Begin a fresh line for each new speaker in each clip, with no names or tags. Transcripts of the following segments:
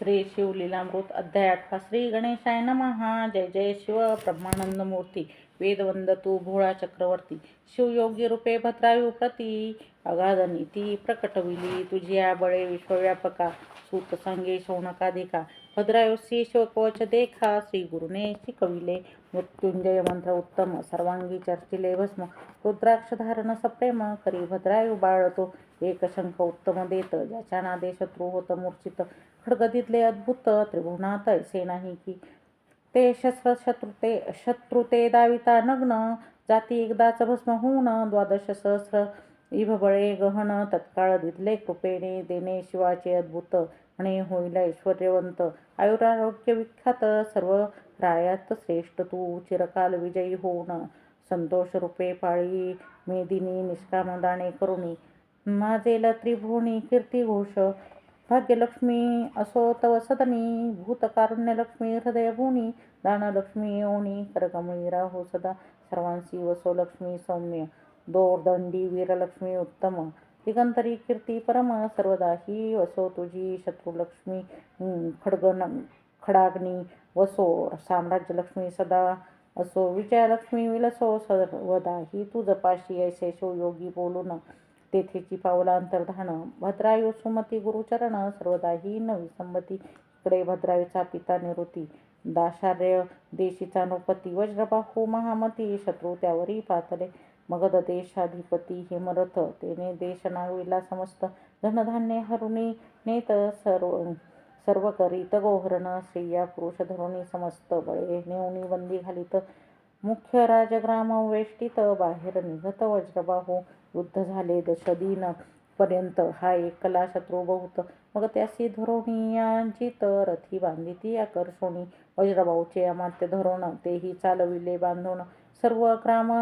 श्री शिवलीलामृत अध्याय आठवा. श्री गणेशाय नमहा जय जय शिव. ब्रह्मानंद मूर्ती. वेदवंद तू भोळा चक्रवर्ती. शिवयोगी रूपे भद्रायू प्रती. अगाध नीती प्रकटविली तुझिया बळे विश्वव्यापका. सूत संगे शौनकाधिका. श्री शिवकवच देखा. श्री गुरुने शिकविले. मृत्युंजय मंत्र उत्तम. सर्वांगी चर्चिले भस्म. रुद्राक्ष धारण सप्रेम. करी भद्रायू बाळतो. एक शंख उत्तम देत. ज्याच्या नादे शत्रू होत मूर्छित. खडगदितले अद्भुत त्रिभुवनात ऐसे नाही की. ते शस्त्र शत्रुते शत्रुते दाविता नग्न जाती एकदाच भस्म होऊन द्वादश सहस्र इभबळे गहन तत्काळ दिदले कृपेने देणे शिवाचे अद्भुत आणि होईल ऐश्वर्यवंत. आयुरारोग्य विख्यात सर्व रायात श्रेष्ठ तू चिरकाल विजयी होऊन संतोष रूपे पाळी मेदिनी निष्कामदाने करुणी. माझेल त्रिभुवनी कीर्ती घोष भाग्यलक्ष्मी असो तव सदनी भूतकारुण्यलक्ष्मी हृदयभूनी दानलक्ष्मी ओणी करकमळी राहो सदा सर्वांशी वसो लक्ष्मी सौम्य दोरदंडी वीरलक्ष्मी उत्तम दिगंतरी कीर्ती परम सर्वदा ही वसो तुझी शत्रुलक्ष्मी खडगन खडाग्नी वसो साम्राज्यलक्ष्मी सदा असो विजयालक्ष्मी विलसो सर्वदा ही तू जपाशी ऐसे बोलू ना. तेथेची पावला अंतर्धान. भद्रायू सुमती गुरुचरण सर्वदा ही नवी संमती. इकडे भद्रायूचा पिता निवृत्ती. दाशार्य देशीचा नृपती. वज्रबाहू महामती शत्रू त्यावरही पातले. मगध देशाधिपती हेमरथ तेने देश नागविला समस्त धनधान्य हरुणी नेत सर्व सर्व करीत गोहरण स्त्रिया पुरुष धरुणी समस्त बळे नेऊनी बंदी घालीत. मुख्य राजग्राम वेष्टीत बाहेर निघत वज्रबाहू. युद्ध झाले दशदिन पर्यंत हा एकला शत्रू बहुत. मग त्यासी धोरणीयांची तर रथी बांधिती आकर्षोणी. वज्रभाऊचे अमात्य धोरण तेही चालविले बांधून. सर्व ग्राम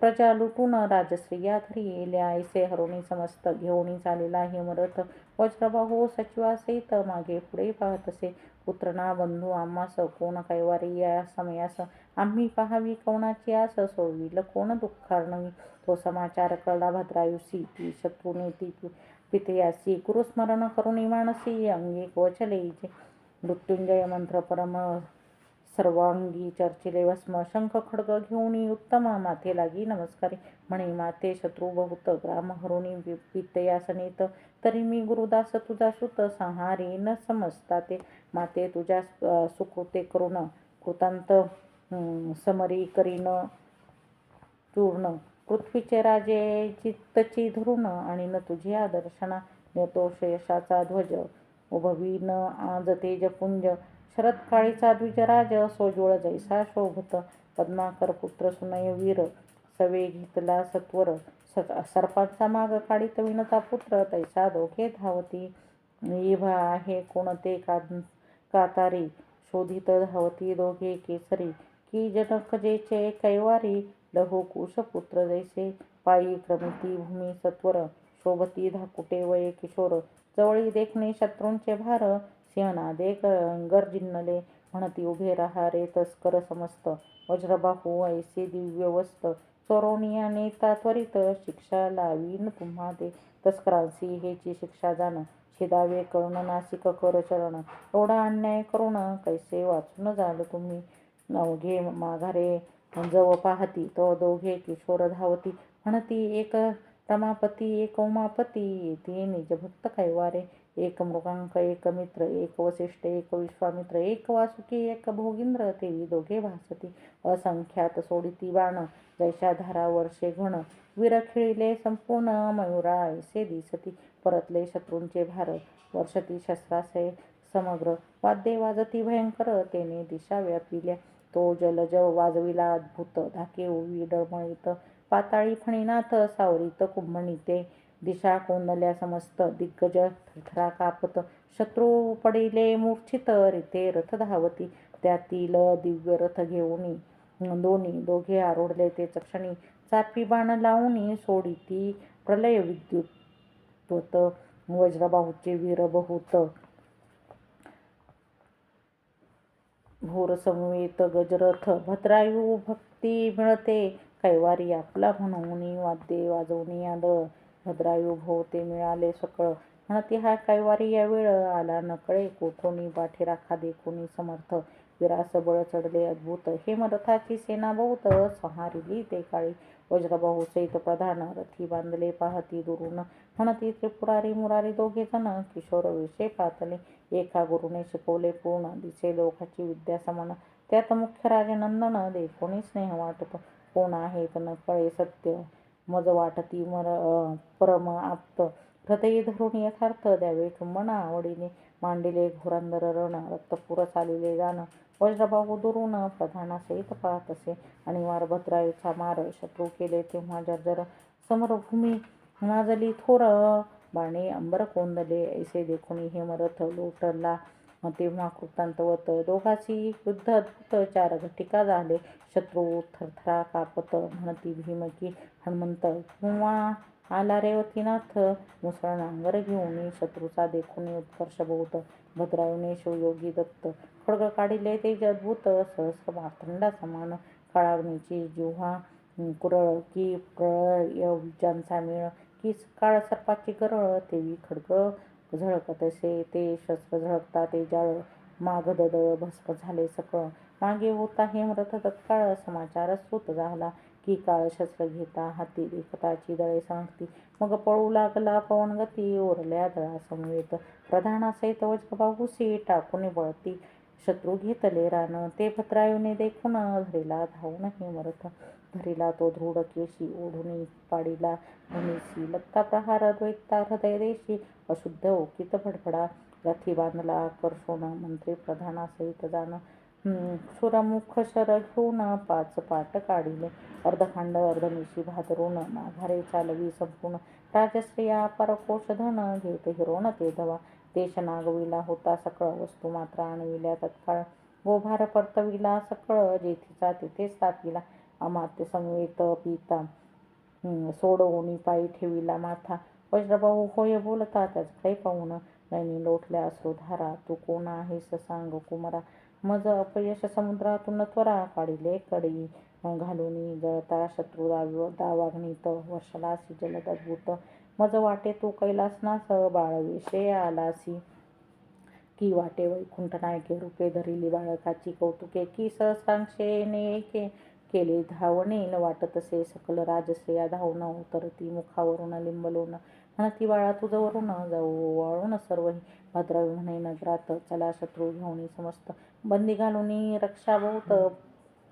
प्रजा लुटून राजस्त्रिया धरी येल्या ऐसे हरोणी समस्त घेऊनी चालेला हिमरथ वज्रबाहू सचिवासहित मागे पुढे पाहत असे पुत्रना बंधू आम्हास कोण कैवारी या समयास आम्ही पाहावी कोणाची आस सोडविल कोण दुःखार्णवी तो समाचार कळला भद्रायुसी ती शत्रुने ती पितयासी गुरुस्मरण करून मानसी अंगी वचले मृत्युंजय मंत्र परम सर्वांगी चर्चिले भस्म शंख खडग घेऊन उत्तम माथे लागी नमस्कारी म्हणे माते शत्रू बहुत ग्राम हरुणी पितयासनेत तरी मी गुरुदास तुझा सुत संहारी न समजता ते माते तुझ्या सुकृते करून कृतांत समरी करीन चूर्ण. पृथ्वीचे राजे चित्तची धरून आणि न तुझी आदर्शना निर्दोष यशाचा ध्वज. उभवीन आज तेजपुंज शरदकाळीचा द्विजराज सोजोळ जैसा शोभत. पद्माकर पुत्र सुनय वीर. सवे घेतला सत्वर. सर्पांचा माग काढित विनता पुत्र तैसा दोघे धावती. इभा आहे कोणते का कातारी शोधित धावती दोघे केसरी. की जनकजेचे कैवारी लहू कुशपुत्र जैसे. पायी क्रमिती भूमी सत्वर शोभती धाकुटे वये किशोर. जवळी देखणे शत्रूंचे भार सिंहनादे गर्जिन्नले म्हणती उभे राहा रे तस्कर समस्त. वज्रबाहू ऐसे दिव्यवस्त. चोरोनियाने त्वरित शिक्षा लावीन तुम्हा ते तस्करांसी हेची शिक्षा जाण छिदावे करून नासिक कर चरण एवढा अन्याय करून कैसे वाचून जाल तुम्ही? अवघे माघारे जव पाहती तो दोघे किशोर धावती. म्हणती एक रमापती एक उमापती येते निजभक्त कैवारे. एक मृगांक एक मित्र एक वसिष्ठ एक विश्वामित्र एक वासुकी एक भोगिंद्र तेवी दोघे भासती. असंख्यात सोडिती बाण जैशाधारा वर्षे घण विरखिळीले संपूर्ण मयुरा ऐसे दिसती. परतले शत्रूंचे भार वर्षती शस्त्रासे समग्र वाद्ये वाजती भयंकर तेने दिशा व्यापिल्या. तो जलज वाजविला अद्भुत धाके उवी डळमळीत पाताळी फणीनाथ सावरीत कुंभणीते. दिशा कोंदल्या समस्त दिग्गज थरथरा कापत. शत्रू पडिले मूर्छित रिथे रथ धावती. त्यातील दिव्य रथ घेऊन दोन्ही दोघे आरोडले ते चक्षणी. चापी बाण सोडी ती प्रलय विद्युत वज्रबाहूचे वीर बहुत भोरसमवेत गजरथ. भद्रायू भक्ती मिळते. कैवारी आपला म्हणून वाद्ये वाजवणी आदळ. भद्रायू हो, ते मिळाले सकळ. म्हणती हा कैवारी या वेळ आला? नकळे कोठोनी पाठीरा खादे कोणी समर्थ. विरास बळ चढले अद्भुत. हे मरथाची सेना बहुत संहारिली ते काळी. वज्रबाहू सहित प्रधान रथी बांधले पाहती दुरून. म्हणती त्रिपुरारी मुरारी दोघे जण किशोर विषय पातले. एका गुरुने शिकवले पूर्ण दिसे लोकाची विद्या समान. त्यात मुख्य राजे नंदन कोणी स्नेह वाटतो कोण आहेत न कळे सत्य? मज वाटती मर परम आप्त. हृदयी धरून यथार्थ द्यावे मना आवडीने मांडिले घोरांदर रण रक्तपुर चालिले जाण. वज्रबाहू दुरून प्रधानासहित पाहत असे. आणि वार भद्रायूचा मार शत्रू केले तेव्हा जर्जर समरभूमी माजली थोर बाणे अंबर कोंदले ऐसे देखून हेमरथ लोटला. मग तेव्हा कृतांतवत दोघाची युद्ध अद्भुत चार घटिका झाले. शत्रू थरथरा कापत म्हणती भीमकी हनुमंत किंवा आला रेवतीनाथ मुसळ नांगर घेऊन शत्रूचा देखून उत्कर्ष बहुत भद्रायूने शिवयोगी दत्त खडग काढिले. तेज अद्भुत सहस्र मार्तंडा समान काळाग्नीची जिव्हा कुरळ की प्रळ ज्यांचा मेळ. की काळ सर्पाची गरळ तेवी खडग झळकतसे ते शस्त्र झळकता ते जाळ माग ददळ भस्म झाले सकळ. मागे होता हेमरथ तत्काळ समाचार श्रुत झाला की काळ शस्त्र घेता हाती एकताची दळे सांगती. मग पळू लागला पवन गती ओरल्या दळासमवेत. प्रधानासहित वज्रबाहूसी टाकून बळती शत्रू घेतले रान ते भद्रायूने देखून धरेला धावून हेमरथ. धरिला तो धूड केशी ओढून पाडिला. भूमीसी लत्ता प्रहार द्वैता हृदय देशी अशुद्ध ओकित भडभडा. रथी बांधला कर्षोण मंत्री प्रधानासहित जाण. सुरमुख शर घेऊन पाच पाट काढिले. अर्धखांड अर्धनिशी भादरून माघारे चालवी संपूर्ण. राजश्रिया परकोश धन घेत हिरोण ते धवा. देश नागविला होता सकळ वस्तू मात्र आणविल्या तत्काळ. गोभार परतविला सकळ जेथीचा तिथे स्थापिला. अमात्य संवेत पिता. सोडवून पायी ठेविला माथा. वज्रभाऊ होय बोलता त्याचकडे पाहून? नैनी लोटल्या धारा तू कोण आहेस सांग कुमारा. मज अपयश समुद्रातून त्वरा काढिले कडी. घालून जळता शत्रू दावाग्नीत. वर्षलासी जलदभूत मज वाटे तू कैलासनास बाळविषे आलासी की वाटे वैकुंठ नायके रूपे धरिली बाळकाची कौतुके. की सहस्रांशेने केले. धावणे वाटतसे सकल राजश्रेया धावणं उतरती मुखावरून लिंबलोन. म्हणती बाळा तुझवरून जाऊ वाळून सर्व भद्रावी म्हणे नगरात चला शत्रू घेऊन समस्त. बंदी घालून रक्षाभूत.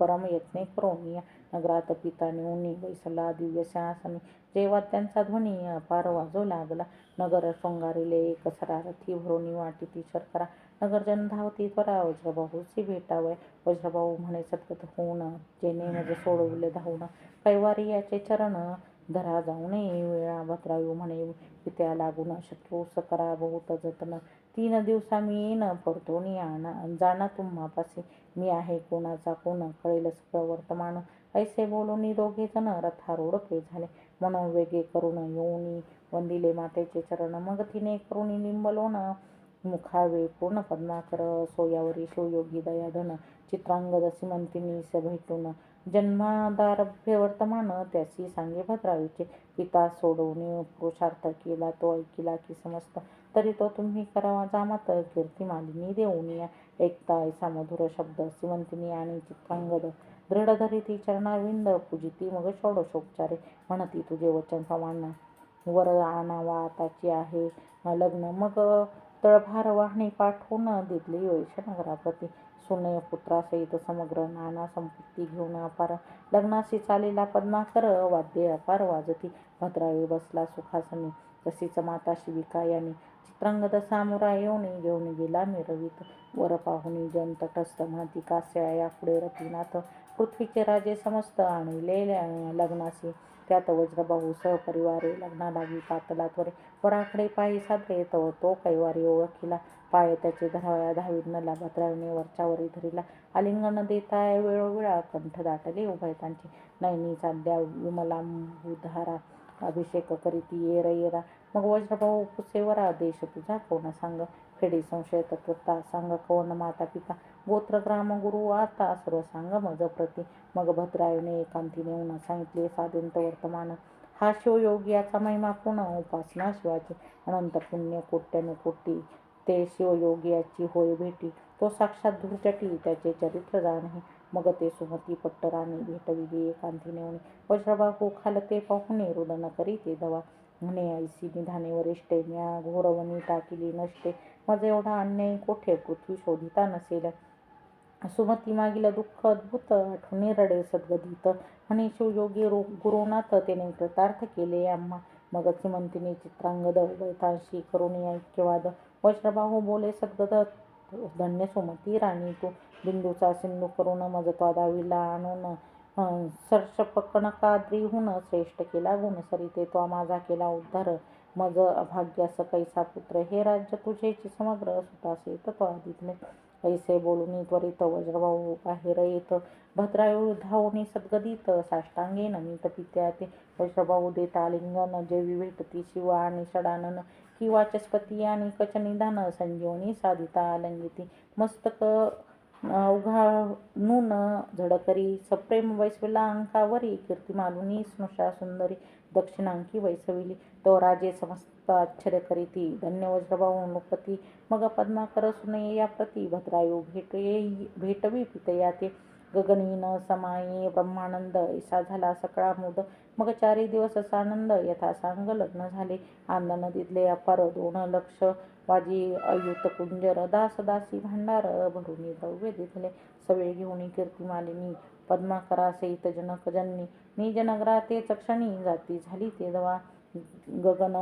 परम यत्ने करून नगरात पिता नेऊन बैसला दिव्य शाहसने जेव्हा त्यांचा ध्वनी अपार वाजू लागला नगर शृंगारिले एक रथी वाटी ती शर्करा. नगरजन धावती त्वरा वज्रबाहूची भेटावय वज्रभाऊ म्हणे सतत होऊन जेने मज म्हणजे सोडविले धावून. कैवारी याचे चरण धरा जाऊन वेळा भद्रायू म्हणे पित्या लागून शत्रू सकरा बहुत जतन. तीन दिवसा मी येईन परतोनी आणा जाणा तुम्हापाशी मी आहे कोणाचा कोण कळेल सगळं वर्तमान. ऐसे बोलून दोघे जण रथारूढ पे झाले. मनोवेगे करून येऊनी वंदिले मातेचे चरण मग तिने करून लिंबलोन मुखावे पूर्ण पद्माकर सोयावरी शिवयोगी दयाधन चित्रांगद सिमंतिनी भेटून जन्मादारभ्य वर्तमान त्यासी सांगे भद्रावीचे. पिता सोडवणे पुरुषार्थ केला तो ऐकिला की समस्त. तरी तो तुम्ही करावा जामात कीर्ती मालिनी देऊन या. ऐकता ऐसा मधुर शब्द सिमंतिनी आणि चित्रांगद. दृढधरी ती चरणाविंद पूजिती मग षोडशोपचारे म्हणती तुझे वचन प्रमाण वर आणावा आताची आहे. लग्न मग तळभार वाहणी पाठवून दिली वैशनगराप्रती सुने पुत्रासहित समग्र नाना संपत्ती घेऊन अपार लग्नाशी चालेला पद्माकर वाद्ये अपार वाजती. भद्रावी बसला सुखासनी. तशीच माता शिविका यांनी चित्रंगद सामोरा येऊन घेऊन गेला मिरवीत. वर पाहुणी जन तटस्थ म्हणती कास्या या पुढे रतीनाथ पृथ्वीचे राजे समस्त आणले लग्नाशी त्यात वज्रबाहू सहपरिवारे लग्नालागी पातला वरे वराकडे पायी सादरे तो तो हो, कैवारी ओळखिला. पाय त्याचे धरावया धावीनला भद्रावणे वरच्यावरी धरिला. आलिंगन देताय वेळोवेळा कंठ दाटले उभयतांची नैनी विमला विमलांबुधारा अभिषेक करीती येरा येरा. मग वज्रभाऊ पुसेवरा देश तुझा कोण सांग? फेडी संशय तत्वता सांग कोण माता पिता गोत्र ग्राम गुरु आता सर्व सांग मज प्रती. मग भद्रायने एकांती नेऊन सांगितले साधंत वर्तमान. हा शिवयोगी याचा महिमा पूर्ण उपासना शिवाची. अनंत पुण्य कोट्यानुकोटी ते शिवयोगियाची होय भेटी. तो साक्षात धुरचटी त्याचे चरित्र जाणे मग ते सुमती पट्टराणी भेटविली एकांती नेवणे वज्रबाहू खालते पाहुणे रुदन करीते दवा. म्हणे ऐसी निधाने वरिष्ठे म्या घोरवणी टाकिली नसते मज एवढा अन्याय कोठे? पृथ्वी शोधिता नसेल. सुमती मागील दुःख अद्भुत आठवणी रडे सद्गदित म्हणे शिवयोगी रो गुरुनाथ त्याने कृतार्थ केले. आम्हा मग श्रीमंतिनी चित्रांगद वैतांशी करुणी ऐक्यवाद. वज्रबाहू बोले सद्गद धन्य सुमती राणी. तू बिंदूचा सिंधू करून मज त्वादाविला आणून सर्षपकणकाद्रीहून श्रेष्ठ केला गुण सरिते. तो माझा केला उद्धार. मज भाग्यास कैसा पुत्र. हे राज्य तुझेची समग्र सुतासे तत्वादितले ऐसे बोलून त्वरित वज्रभाऊ बाहेर येत भद्रायू धावणी सद्गदित साष्टांगे नमित पित्या ते वज्रभाऊ देता लिंगन जेवी भेटती शिव आणि षडानन की वाचस्पती आणि कचनिधान संजीवनी साधिता लंगिती मस्तक उघाणून झडकरी सप्रेम वैसविला अंकावरी कीर्तिमालुनी स्नुषा सुंदरी दक्षिणांकी वैसविली. तो राजे समस्त आश्चर्य करीती धन्य वज्रभाऊ नृपती मग पद्माकर सुनये या प्रती भद्रायू भेटये भेटवी पितया ते गगनीन समाये ब्रह्मानंद ऐसा झाला सकळा मुद. मग चारी दिवस आनंद यथा सांग लग्न झाले. आनंद नदीतले अपार दोन लक्ष. वाजी अयुत कुंजर दास दासी भांडार भरुनी द्रव्य दिसले. सवे घेऊन कीर्तिमालिनी पद्माकरासहित जनकजननी मी. ते चक्षणी जाती झाली ते दवा. गगन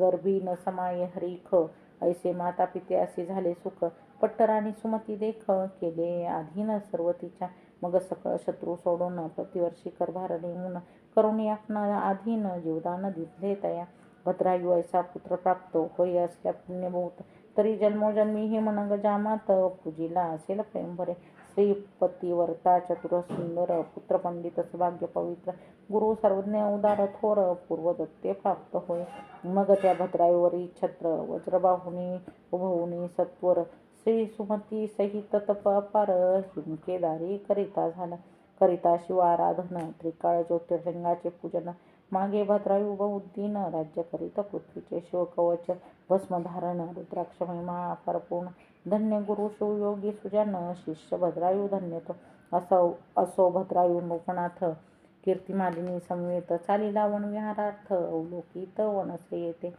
गर्भी न समाये हरिख. ऐसे माता पिते असे झाले सुख. पट्टराणी सुमती देख केले आधीन सर्व तिच्या. मग सकळ शत्रू सोडून प्रतिवर्षी करभार नेमून करुणी आपणा आधीन जीवदान दिले तया. भद्रायू ऐसा पुत्र प्राप्त होय असल्या पुण्यभूत. तरी जन्मोजन्मी हे मनंग जामात पूजीला असेल प्रेमभरे श्रीपतीवरता चतुर सुंदर पुत्र पंडित सौभाग्य पवित्र. गुरु सर्वज्ञ उदार थोर पूर्वदत्ते प्राप्त होय. मग त्या भद्रायूवरी छत्र वज्रबाहुनी उभवणी सत्वर श्री सुमती सहित तप अपार हिमकेदारी करिता झाला. करिता शिवाराधन त्रिकाळ ज्योतिर्लिंगाचे पूजन मागे भद्रायू बहुद्दीन राज्य करीत पृथ्वीचे शिवकवच भस्मधारण रुद्राक्ष महिमा परपूर्ण. धन्य गुरु शिवयोगी सुजन शिष्य भद्रायू धन्य तो असो असो भद्रायू लोकनाथ कीर्तिमालिनी समवेत चालीला वनविहारार्थ अवलोकित वनसे येते.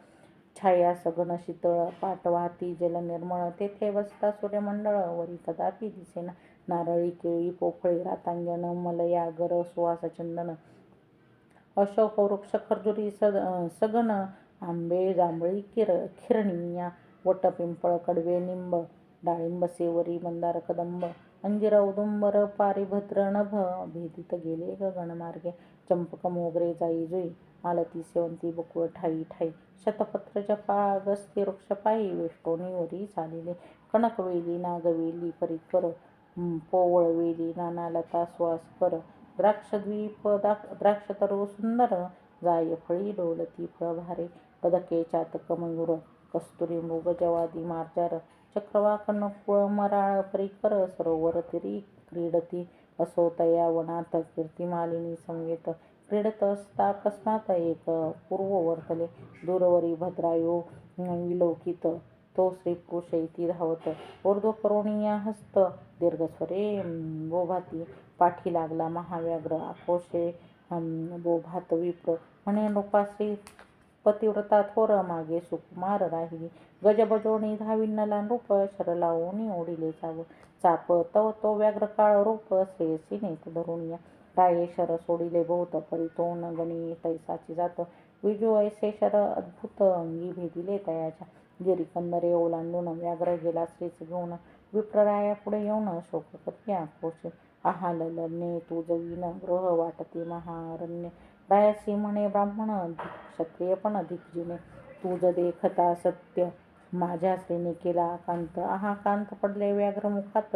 छाया सगन शीतळ पाटवाती जल निर्मळ. तेथे वसता सूर्यमंडळ वरी कदापि दिसेना. नारळी केळी पोफळी रातांजन मलया गर सुवास चंदन. अशोक वृक्ष खर्जुरी सगन आंबे जांभळी किर खिरणीया वट पिंपळ कडवे निंब डाळिंब सेवरी मंदार कदंब अंजिर उदुंबर पारिभद्र नभ भेदित गेले गगनमार्गे चंपक मोगरे जाई जुई मालती सेवंती बकुळ ठाई ठाई शतपत्र जपा अगस्ती वृक्षपायी वेष्टोणीवरी चालिले कणकवेली नागवेली परिकर पोवळवेली नानालता सुवासकर द्राक्षद्वीप द्राक्षतरू सुंदर जायफळी डोलती फळभारे पदके चातक मयूर कस्तुरी मृग जवादी मार्जार चक्रवाक नकुळ मराळ परिकर सरोवर तिरी क्रीडती असो तया वनात कीर्तिमालिनी संवेत क्रीडत असता अकस्मात एक पूर्ववर्तले दूरवरी भद्रायो विलोकित तो श्रीपुरुष इति धावत ऊर्ध्वकरोणीय हस्त दीर्घस्वरे बोभाती पाठी लागला महाव्याघ्र आकोशे बोभात विप्र. म्हणे नृपाश्री पतिव्रता थोर मागे सुकुमार राहिली. गजबजोणी धाविन्नला नृप लावून ओढिले जाव. चाप तव तो व्याघ्र काळ रूप श्रेयसी नेत या. राये शर सोडिले बहुत परितोन गणी तैसाची जात. विजू ऐसे शर अद्भुत अंगी भेदिले तयाच्या. गिरी कंदरे ओलांडून व्याघ्र गेला श्रीच घेऊन. विप्रराया पुढे येऊन शोक करी आक्रोश आहाल लढणे तू जवीन ग्रह वाटते महारण्य. रायासी म्हणे ब्राह्मण क्षत्रिय पण अधिक जिने. तुझ देखता सत्य माझ्या स्त्रीने केला कांत आहा कांत पडले व्याघ्र मुखात.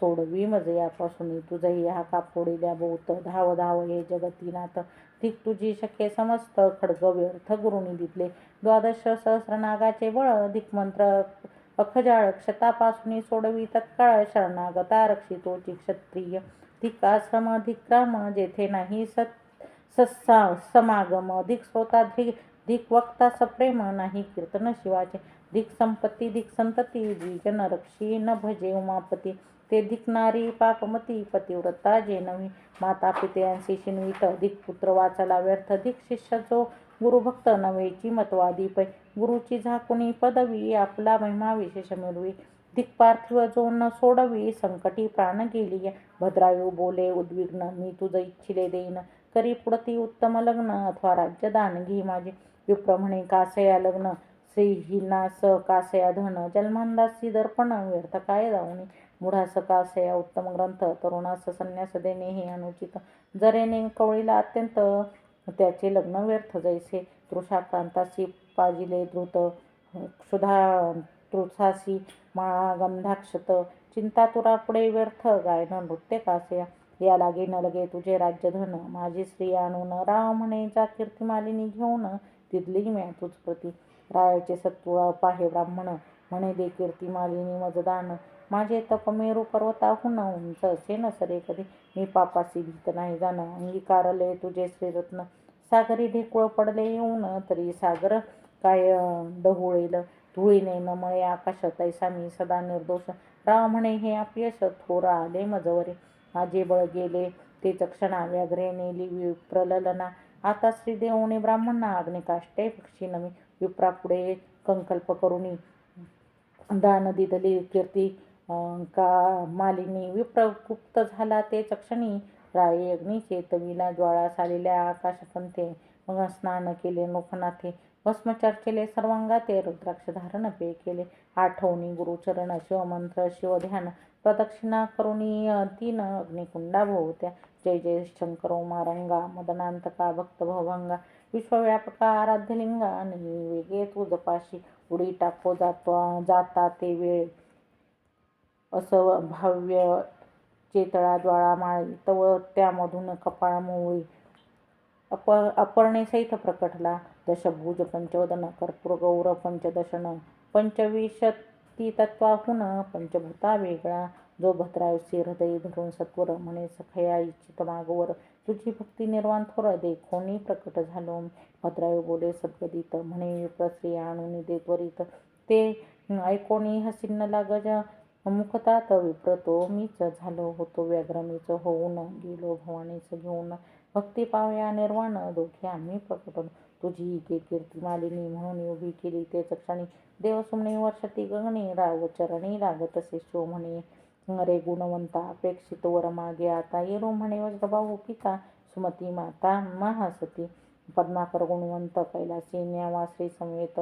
सोडवी मज यापासून. तुझही हा कापोडिल्या बहुत धाव धाव हे जगतीनाथ. धिक तुझी शक्य समस्त खडग व्यर्थ गुरुनी दिले. द्वादश सहस्र नागाचे बळ धिक्मंत्र अखजाळ क्षतापासून सोडवी तत्काळ शरणागता रक्षितोची क्षत्रिय. धिकाश्रम धिक्राम जेथे नाही सत ससा समागम धिक श्रोता धिक धिक वक्ता सप्रेम नाही कीर्तन शिवाचे. धिक संपत्ती धिक संतती द्विजन रक्षी न भजे उमापती. ते धिकणारी पापमती पतिव्रता जे नवी. माता पित्यांशी शिनवित धिक पुत्र वाचला व्यर्थ धिक शिष्य जो गुरुभक्त नव्हेची मतवादी पै. गुरुची झाकुनी पदवी आपला महिमा विशेष मिळवी. दिक्पार्थिव जो न सोडवी संकटी प्राण गेली. भद्रायू बोले उद्विग्न मी तुझं इच्छिले देईन. करी पुढती उत्तम लग्न अथवा राज्यदान घे माझे. विप्रमणे कासया लग्न? श्रीहीनास कासया धन? जन्मांदासी दर्पण व्यर्थ काय जाऊनी? मुढास कासया उत्तम ग्रंथ तरुणास संन्यास देणे हे अनुचित. जरेने कवळीला अत्यंत त्याचे लग्न व्यर्थ जैसे तृषाक्रांतासी पाजिले द्रुत क्षुधा तृसासी माळा गंधाक्षत चिंता तुरा पुढे व्यर्थ गायन नृत्य कास्या. या लागे न लगे तुझे राज्यधन माझी स्त्री आणून राव म्हणे जा कीर्तिमालिनी घेऊन तिथली म्या तुझ प्रती. रायाचे सत्व पाहे ब्राह्मण म्हणे दे कीर्तिमालिनी मजदान. माझे तप मेरू पर्वताहून उंच असे न सरे कधी. मी पापासी भीत नाही जाण अंगीकारले तुझे श्रीरत्न. सागरी ढेकुळ पडले येऊन तरी सागर काय डहुळेल धुळीने न मळे आकाश तैसा मी सदा निर्दोष. राव म्हणे हे अपयश थोर आले मजवरे. माझे बळ गेले ते क्षणा व्याघ्रे नेली विप्रललना. आता श्रीदेवने ब्राह्मणा अग्निकाष्टे पक्षी नवी विप्रापुढे कंकल्प करुणी दान दिदली कीर्ती. का मालिनी विप्रगुप्त झाला. ते चक्षणी राये अग्नी चेतवीला ज्वाळा सालेल्या आकाशपंथे मग स्नान केले नोखनाथे भस्म चर्चेले सर्वांगाते रुद्राक्ष धारण पे केले. आठवणी गुरुचरण शिवमंत्र शिवध्यान प्रदक्षिणा करुणी तीन अग्निकुंडा भोवत्या. जय जय शंकर उमारंगा मदनांतका भक्त भवंगा विश्वव्यापका आराध्यलिंगा वेगे तू जपाशी उडी टाको. जातो जाता ते वेळ असं भाव्य चेतळा ज्वाळा माळी तव त्यामधून कपाळ मोळी अप अपर्णेसहित प्रकटला. दशभुज पंचवदन कर्पूर गौर पंचदशन पंचविशती तत्वाहून पंचभूता वेगळा. जो भद्रावसी हृदय धरून सत्वर म्हणे सखया इच्छित मागवर. तुझी भक्ती निर्वाण थोर कोणी प्रकट झालो? भद्रायू बोले सद्गदित म्हणे विप्रश्री आणून दे त्वरित. ते ऐकोणी हसिन्न लागज मुखतात विप्रतो मीच झालो होतो व्याघ्र मीच होऊन गेलो भवानीच घेऊन. भक्ती पावया निर्वाण दोघे आम्ही प्रकट तुझी के कीर्ती मालिनी म्हणून उभी केली ते क्षणी देवसुमणे वर्षती गगणे राव चरणी लागत असे शो म्हणे. रे गुणवंता अपेक्षित वर मागे आता येरो म्हणे वज्रभाऊ पिता सुमती माता महासती. पद्माकर गुणवंत कैलासी न्यावा श्री समेत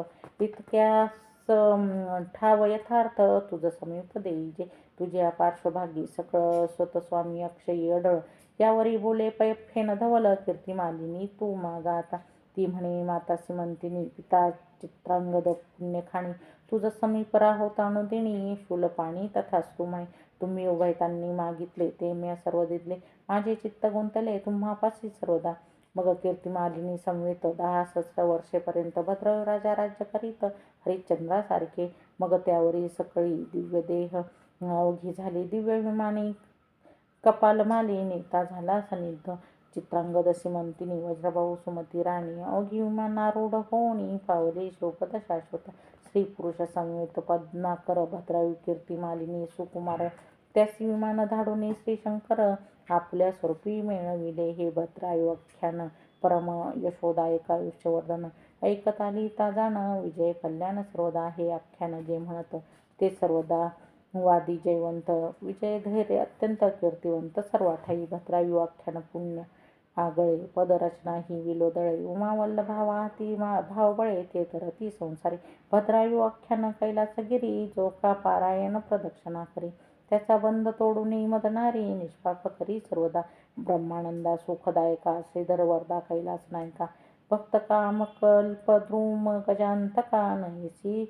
ठाव यथार्थ तुझं समीप देईजे तुझ्या पार्श्वभागी सकळ स्वतस्वामी अक्षयी अडळ. यावरी बोले पै फेन धवल कीर्तिमालिनी तू मागा आता. ती म्हणे माता सिमंतिनी पिता चित्रांगद पुण्यखाणी. तुझं समीप राहोत अनुदिनी शूलपाणी तथा सुमाई तुम्ही उभयतांनी मागितले ते मी सर्व दिले माझे चित्त गुंतले तुम्हापाशी सर्वदा. मग कीर्तिमालिनी समवेत दहा सहस्र वर्षेपर्यंत भद्र राजा राज्य करीत. हरिश्चंद्रासारखे मग त्यावरी सकळी दिव्य देह अवघी झाली दिव्य विमानी. कपालमाली नेता झाला सनिध चित्रांगद सिमंतिनी वज्रभाऊ सुमती राणी अवघी विमानारूढ होणी पावले शोकत शाश्वत. स्त्री पुरुष संयुक्त पद्माकर भद्रावी कीर्ती मालिनी सुकुमार. त्यासी विमान धाडून श्रीशंकर. आपल्या स्वरूपी मिळविले हे भद्राय आख्यान परम यशोदायक आयुष्यवर्धन. ऐकत आली ता जाणं विजय कल्याण सर्वदा हे आख्यान जे म्हणत ते सर्वदा वादी जयवंत विजय धैर्य अत्यंत कीर्तिवंत सर्वाठाई भद्रावी आख्यान पुण्य आगळे पदरचना ही विलोदळे उमावल्लभा वाहती भावबळे ते तर ती संसारी. भद्रावी आख्यान कैलासगिरी जो का पारायण प्रदक्षिणा करी त्याचा बंध तोडून मदनारी निष्पाप करी सर्वदा. ब्रह्मानंदा सुखदायका श्रीधर वरदा कैलास नायका भक्त कामकल्प द्रुम गजांतका नयसी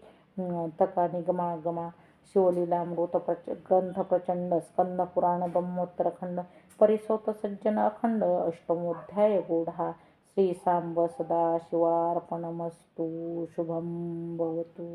तका निगमा गमा शिवलीलामृत प्रच ग्रंथ प्रचंड स्कंद पुराण ब्रह्मोत्तरखंड परिसोत सज्जन अखंड अष्टमोध्याय गूढा श्री सांब सदा शिवार्पणमस्तु शुभम भवतु।